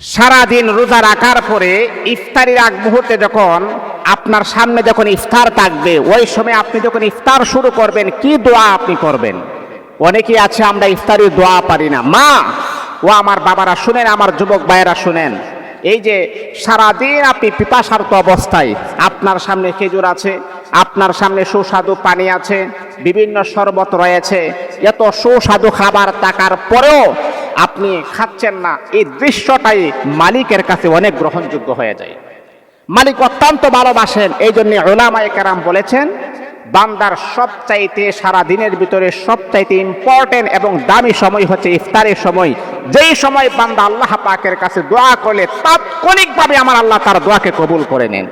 সারাদিন রোজা রাখার পরে ইফতারির আগ মুহূর্তে যখন আপনার সামনে যখন ইফতার থাকবে, ওই সময় আপনি যখন ইফতার শুরু করবেন, কি দোয়া আপনি করবেন? অনেকেই আছে, আমরা ইফতারির দোয়া পারি না। মা, ও আমার বাবারা শুনেন, আমার যুবক ভাইয়েরা শুনেন, এই যে সারাদিন আপনি পিপাসার্ত অবস্থায়, আপনার সামনে খেজুর আছে, আপনার সামনে সুস্বাদু পানি আছে, বিভিন্ন শরবত রয়েছে, এত সুস্বাদু খাবার থাকার পরেও আপনি খাচ্ছেন না। এই দৃশ্যটাই মালিকের কাছে অনেক গ্রহণযোগ্য হয়ে যায়। মালিক অত্যন্ত ভালোবাসেন। এই জন্য ওলামায় কারাম বলেছেন, বান্দার সবচাইতে সারা দিনের ভিতরে সবচাইতে ইম্পর্টেন্ট এবং দামি সময় হচ্ছে ইফতারের সময়। যেই সময় বান্দা আল্লাহ পাকের কাছে দোয়া করলে তাৎক্ষণিকভাবে আমার আল্লাহ তার দোয়াকে কবুল করে নেন।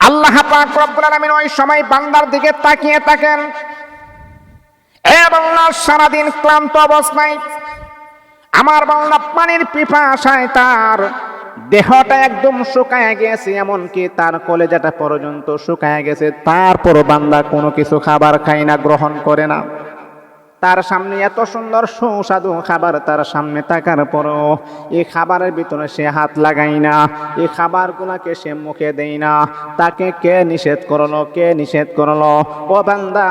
আল্লাহ পাক রব্বুল আলামিন ওই সময় বান্দার দিকে তাকিয়ে থাকেন। সারাদিন ক্লান্ত অবস্থায়। আমার বাংলা পানির পিপাসায় তার। দেহটা একদম শুকায় গেছে, এমনকি তার কলেজাটা পর্যন্ত শুকায় গেছে। তারপর বান্দা কোনো কিছু খাবার খায় না, গ্রহণ করে না। তার সামনে এত সুন্দর সুস্বাদু খাবার তার সামনে থাকার পরও এই খাবারের ভিতরে সে হাত লাগাই না, এই খাবারগুলোকে সে মুখে দেই না। তাকে কে নিষেধ করল, কে নিষেধ করল? ও বান্দা,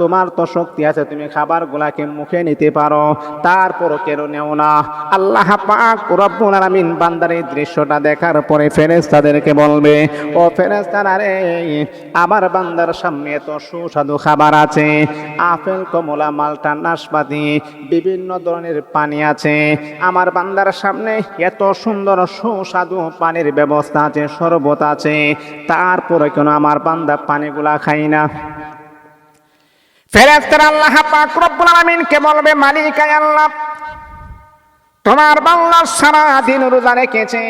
তোমার তো শক্তি আছে, তুমি খাবারগুলাকে মুখে নিতে পারো, তারপরও কেন নেও না। আল্লাহ পাক রব্বুল আলামিন বান্দার এই দৃশ্যটা দেখার পরে ফেরেশতাদেরকে বলবে, ও ফেরেশতারা রে, আমার বান্দার সামনে এত সুস্বাদু খাবার আছে, আপেল, কমলা মালটা নাশপাতি বিভিন্ন ধরনের পানি আছে। আমার বান্দার সামনে এত সুন্দর সুস্বাদু পানির ব্যবস্থা আছে, শরবত আছে। তারপরে কেন আমার বান্দা পানিগুলা খাই না? ফেরেস্তার আল্লাহ পাক রব্বুল আলামিনকে বলবে, মালিক আয় আল্লাহ, তোমার বাংলা সারা দিন রোজা রেখেছে।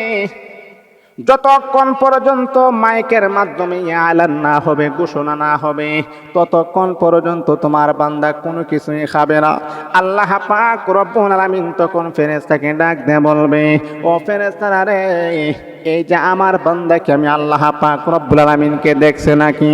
যতক্ষণ পর্যন্ত মাইকের মাধ্যমে আলান না হবে, ঘোষণা না হবে, ততক্ষণ পর্যন্ত তোমার বান্দা কোনো কিছুই খাবে না। আল্লাহ পাক রব্বুল আলামিন তখন ফেরেশতাকে ডাক দিয়ে বলবে, ও ফেরেশতারা রে এই যে আমার বান্দাকে আমি আল্লাহ পাক রব্বুল আলামিনকে দেখছে নাকি?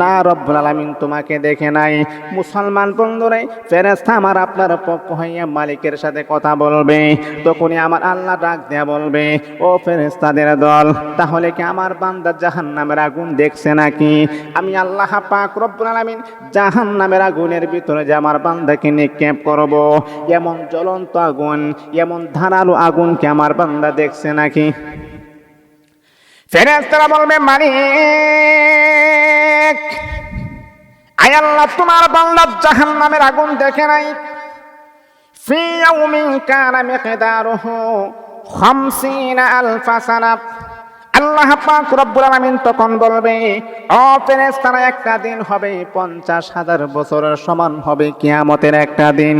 না, রব্বুল আলামিন তোমাকে দেখে নাই। মুসলমান বন্ধুরে, ফেরেশতা আমার আপনার পক্ষ হইয়া মালিকের সাথে কথা বলবে। তখনই আমার আল্লাহ ডাক দেয়া বলবে, ও ফেরেশতাদের দল, তাহলে কি আমার বান্দা জাহান নামের আগুন দেখছে নাকি? আমি আল্লাহ পাক রব্বুল আলামিন জাহান নামের আগুনের ভিতরে যে আমার বান্দাকে নিক্ষেপ করব, এমন জ্বলন্ত আগুন, এমন ধারালো আগুন কি আমার বান্দা দেখছে নাকি? ফেরেস্তারা বলবে, মালিক, আয় আল্লাহ, তোমার বাংলার জাহান নামের আগুন দেখে নাই। ফিয়া উমিন কানা মিকদারুহু হো আলফা আলফাসানা আল্লাহ পাক রব্বুল আলামিন তখন বলবে ও ফেরেশতারা, একটা দিন হবে পঞ্চাশ হাজার বছরের সমান হবে কিয়ামতের একটা দিন।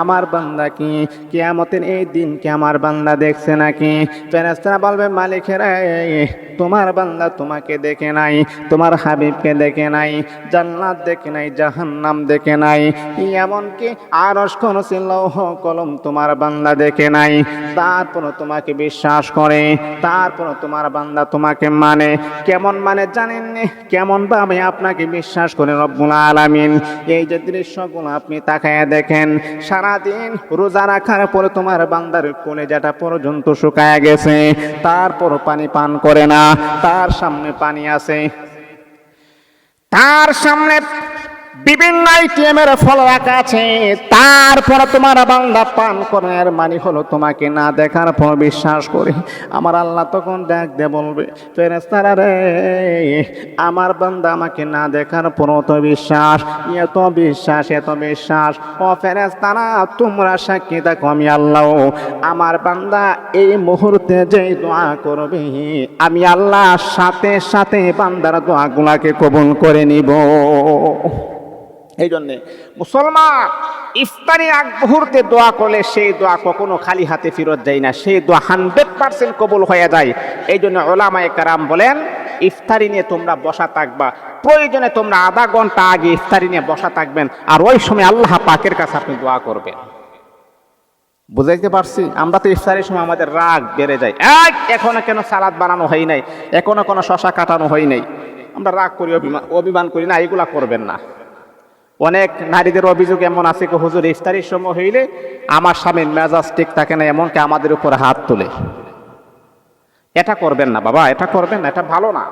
আমার বান্দা কি? কিয়ামতের এই দিন কি আমার বান্দা দেখছে নাকি? ফেরেশতারা বলবে, মালিকেরা, তোমার বান্দা তোমাকে দেখে নাই, তোমার হাবিবকে দেখে নাই, জান্নাত দেখে নাই, জাহান্নাম দেখে নাই, এমনকি আরস কোন লৌহ কলম তোমার বান্দা দেখে নাই। তারপর তোমাকে বিশ্বাস করে তারপর তোমার বান্দা তোমাকে মানে? কেমন মানে জানেননি? কেমন ভাবে আপনাকে বিশ্বাস করে রব্বুল আলামিন? এই যে দৃশ্যগুলো আপনি তাকায় দেখেন, সারাদিন রোজা রাখার পরে তোমার বান্দার যেটা পর্যন্ত শুকায় গেছে। তারপর পানি পান করে না, তার সামনে পানি আছে। তার সামনে বিভিন্ন আইটেমের ফল রাখা আছে। তারপরে তোমার বান্দা পান করার মানে হলো তোমাকে না দেখার পর বিশ্বাস করে। আমার আল্লাহ তখন ডাক দে বলবে ফেরেস্তারা রে, আমার বান্দা আমাকে না দেখার পর তো বিশ্বাস, এত বিশ্বাস এত বিশ্বাস। ও ফেরেস্তারা তোমরা সাক্ষী দেখো আমি আল্লাহ। আমার বান্দা এই মুহূর্তে যে দোয়া করবে, আমি আল্লাহ সাথে সাথে বান্দার দোয়াগুলাকে কবুল করে নিব। এই জন্যে মুসলমান ইফতারি আগ মুহূর্তে দোয়া করলে সেই দোয়া কখনো খালি হাতে ফেরত যায় না, সেই দোয়া হান্ড্রেড পার্সেন্ট কবুল হয়ে যায়। এই জন্য ওলামায় কারাম বলেন, ইফতারি নিয়ে তোমরা বসা থাকবা। প্রয়োজনে তোমরা আধা ঘণ্টা আগে ইফতারি নিয়ে বসা থাকবেন, আর ওই সময় আল্লাহ পাকের কাছে আপনি দোয়া করবেন। বুঝাইতে পারছি? আমরা তো ইফতারের সময় আমাদের রাগ বেড়ে যায়। এক, এখনও কেন সালাদ বানানো হয় নাই? এখনও কোনো শশা কাটানো হয় নাই? আমরা রাগ করি অভিমান অভিমান করি না, এগুলা করবেন না। অনেক নারীদের অভিযোগ এমন আছে কি, হুজুর ইফতারির সময় হইলে আমার স্বামীর মেজাজ ঠিক থাকে না, এমনকি আমাদের উপর হাত তোলে। এটা করবেন না বাবা, এটা করবেন না, এটা ভালো না।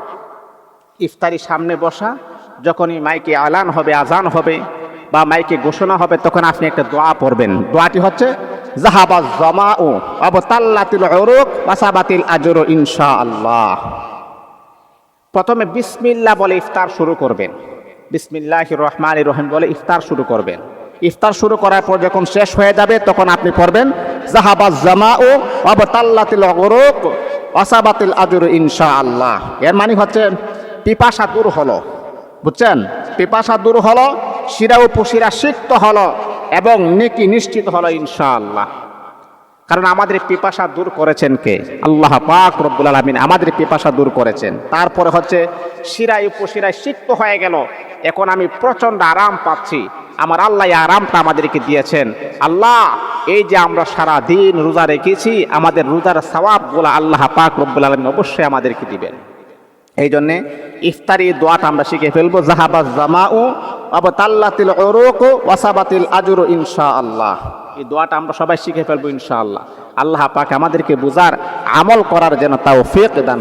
ইফতারি সামনে বসা, যখনই মাইকে আলান হবে, আজান হবে বা মাইকে ঘোষণা হবে, তখন আপনি একটা দোয়া পড়বেন। দোয়াটি হচ্ছে জাহাবা জমা ও আবতাল্লাতিল উরুক ওয়াসাবাতিল আজর ইনশা আল্লাহ প্রথমে বিসমিল্লাহ বলে ইফতার শুরু করবেন। বিসমিল্লাহ রহমান রহিম বলে ইফতার শুরু করবেন। ইফতার শুরু করার পর যখন শেষ হয়ে যাবে, তখন আপনি পড়বেন জাহাবা জামা ও অবতাল্লাতিল অগরক অসাবাতিল আজুর ইনশা আল্লাহ এর মানে হচ্ছে পিপাসা দূর হলো। বুঝছেন? পিপাসা দূর হলো, শিরা ও পুশিরা সিক্ত হলো এবং নেকি নিশ্চিত হলো ইনশা আল্লাহ কারণ আমাদের পিপাসা দূর করেছেন কে? আল্লাহ পাক রব্বুল আলমিন আমাদের পিপাসা দূর করেছেন। তারপরে হচ্ছে শিরায় উপশিরায় সিক্ত হয়ে গেল। এখন আমি প্রচণ্ড আরাম পাচ্ছি। আমার আল্লাহ আরামটা আমাদেরকে দিয়েছেন। আল্লাহ, এই যে আমরা সারা দিন রোজা রেখেছি, আমাদের রোজার সওয়াবগুলো আল্লাহ পাক রব্বুল আলমিন অবশ্যই আমাদেরকে দিবেন। এই জন্যে ইফতারি দোয়াটা আমরা শিখে ফেলব। জাহাবাজ জামাউ আবতাল্লাতিল উরুক ওয়াসাবাতিল আজুর ইনশা আল্লাহ এই দোয়াটা আমরা সবাই শিখে ফেলব ইনশাআল্লাহ। আল্লাহ পাক আমাদেরকে বোঝার আমল করার যেন তাও ফেক দান